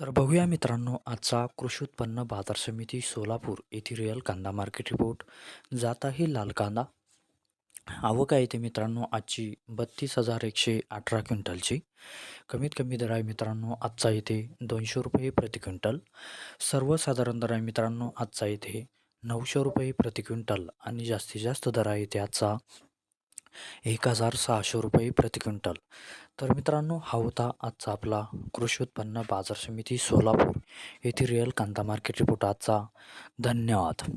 तर बघूया मित्रांनो आजचा कृषी उत्पन्न बाजार समिती सोलापूर येथील रिअल कांदा मार्केट रिपोर्ट जात आहे लाल कांदा. आवक आहे ते मित्रांनो आजची बत्तीस हजार एकशे अठरा क्विंटलची. कमीत कमी दर आहे मित्रांनो आजचा इथे दोनशे रुपये प्रति क्विंटल. सर्वसाधारण दर आहे मित्रांनो आजचा इथे नऊशे रुपये प्रति क्विंटल. आणि जास्तीत जास्त दर आहे ते आजचा एक हजार सहाशे रुपये प्रति क्विंटल. तर मित्रांनो हा होता आजचा आपला कृषी उत्पन्न बाजार समिती सोलापूर येथे रिअल कांदा मार्केट रिपोर्ट आजचा धन्यवाद.